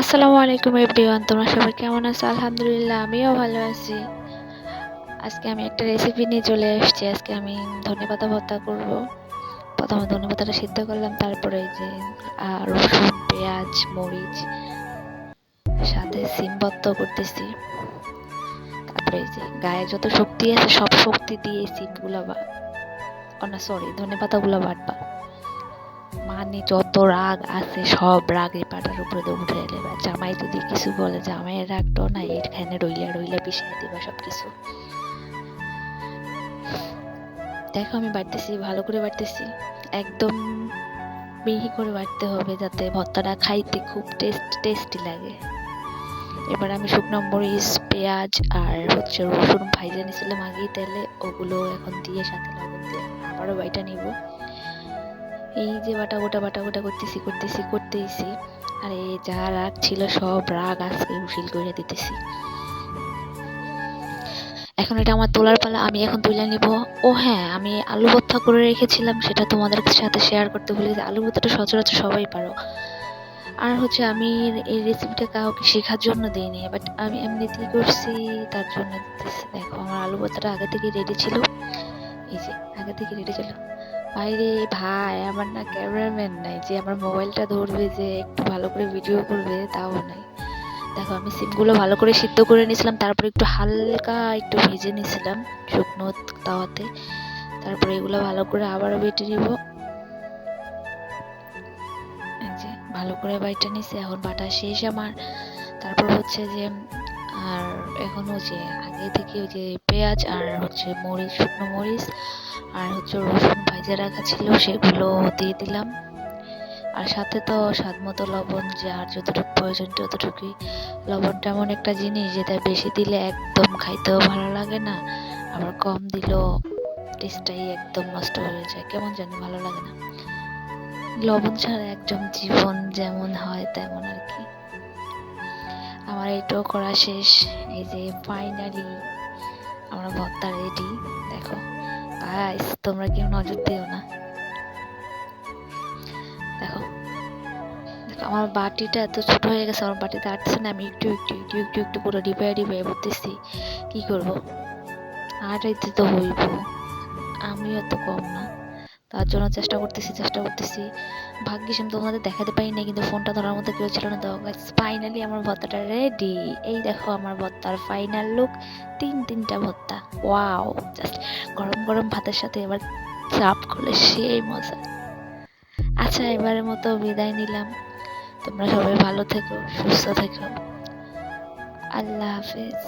আসসালামু আলাইকুম এভরিওয়ান, তোমরা সবাই কেমন আছো? আলহামদুলিল্লাহ, আমিও ভালো আছি। আজকে আমি একটা রেসিপি নিয়ে চলে এসেছি আজকে আমি ধনেপাতা ভর্তা করব। প্রথমে ধনেপাতাটা সিদ্ধ করলাম, তারপরে যে রসুন, পেঁয়াজ, মরিচ, সাথে সিম ভর্তা করতেছি। তারপরে যে, গায়ে যত শক্তি আছে, সব শক্তি দিয়ে সিমগুলো বা না সরি ধনেপাতাগুলো বাটবা। মানে যত রাগ আছে, সব রাগ পাটার উপরে উঠে এলে জামাই যদি কিছু বলে, জামাইয়ের রাগটো না এখানে রইলা রইলা পিছিয়ে দিবা সব কিছু দেখো আমি বাড়তেছি, ভালো করে বাড়তেছি। একদম মিহি করে বাড়তে হবে যাতে ভর্তাটা খাইতে খুব টেস্ট, টেস্টি লাগে। এবার আমি শুকনো মরিচ, পেঁয়াজ আর হচ্ছে রসুন ভাইজে নিয়েছিলাম আগেই তেলে। ওগুলো এখন দিয়ে সাথে লবণ দিয়ে আবারও বাইটা নিব। এই যে বাটা গোটা বাটা গোটা করতেছি করতেছি করতেইছি আর এই যা রাগ ছিল সব রাগ আজকে উশিল করে দিতেছি। এখন এটা আমার তোলার পালা, আমি এখন তুলে নিব। ও হ্যাঁ আমি আলু ভর্তা করে রেখেছিলাম, সেটা তোমাদের সাথে শেয়ার করতে ভুলে গেছি। আলু ভর্তাটা সচরাচর সবাই পারো। আর হচ্ছে আমি এই রেসিপিটা কাউকে শেখার জন্য দিইনি বাট আমি এমনিতেই করছি, তার জন্য দিতেছি। দেখো, আমার আলু ভর্তাটা আগে থেকে রেডি ছিল। এই যে, আগে থেকে রেডি ছিল। ভাইরে ভাই, আমার না ক্যামেরাম্যান নাই, যে আমার মোবাইলটা ধরবে, যে একটু ভালো করে ভিডিও করবে, তাও নাই। দেখো, আমি সিমগুলো ভালো করে সিদ্ধ করে নিয়েছিলাম, তারপরে একটু হালকা একটু ভেজে নিয়েছিলাম শুকনো তাওয়াতে। তারপরে এগুলো ভালো করে আবারও বেটে নিব। ভালো করে বাইটা নিছি এখন বাটা শেষ আমার। তারপর হচ্ছে যে আর এখন যে আগে থেকে ওই যে পেঁয়াজ আর হচ্ছে মরিচ, শুকনো মরিচ আর হচ্ছে রসুন ভাজে রাখা ছিল, সেগুলো দিয়ে দিলাম। আর সাথে তো স্বাদ মতো লবণ যে আর যতটুকু প্রয়োজন ততটুকুই। লবণটা এমন একটা জিনিস যেটা বেশি দিলে একদম খাইতেও ভালো লাগে না, আবার কম দিলেও টেস্টটাই একদম নষ্ট হয়ে যায়। কেমন জানি ভালো লাগে না। লবণ ছাড়া একদম জীবন যেমন হয় তেমন আর কি। আমার এটাও করা শেষ। এই যে ফাইনালি আমরা ভর্তা রেডি দেখো। গাইস তোমরা কেউ নজর দিও না। দেখো। দেখো, আমার বাটিটা এত ছোট হয়ে গেছে, আমার বাটিতে আটছে না, আমি একটু একটু একটু একটু একটু পুরো ডিপাই ডিপাই করতেছি। কি করব? আর এতে তো হইব আমিও তো কম না। জন্য চেষ্টা করতেছি চেষ্টা করতেছি। ভাগ্যিস আমি তোমাদের দেখাতে পারি না কিন্তু ফোনটা ধরার মতো কেউ ছিল না। তো ফাইনালি আমার ভর্তাটা রেডি এই দেখো আমার ভর্তার ফাইনাল লুক তিন তিনটা ভর্তা ওয়াও জাস্ট গরম গরম ভাতের সাথে এবার চাপ করলে সেই মজা। আচ্ছা এবারের মতো বিদায় নিলাম। তোমরা সবাই ভালো থেকো, সুস্থ থেকো। আল্লাহ হাফেজ।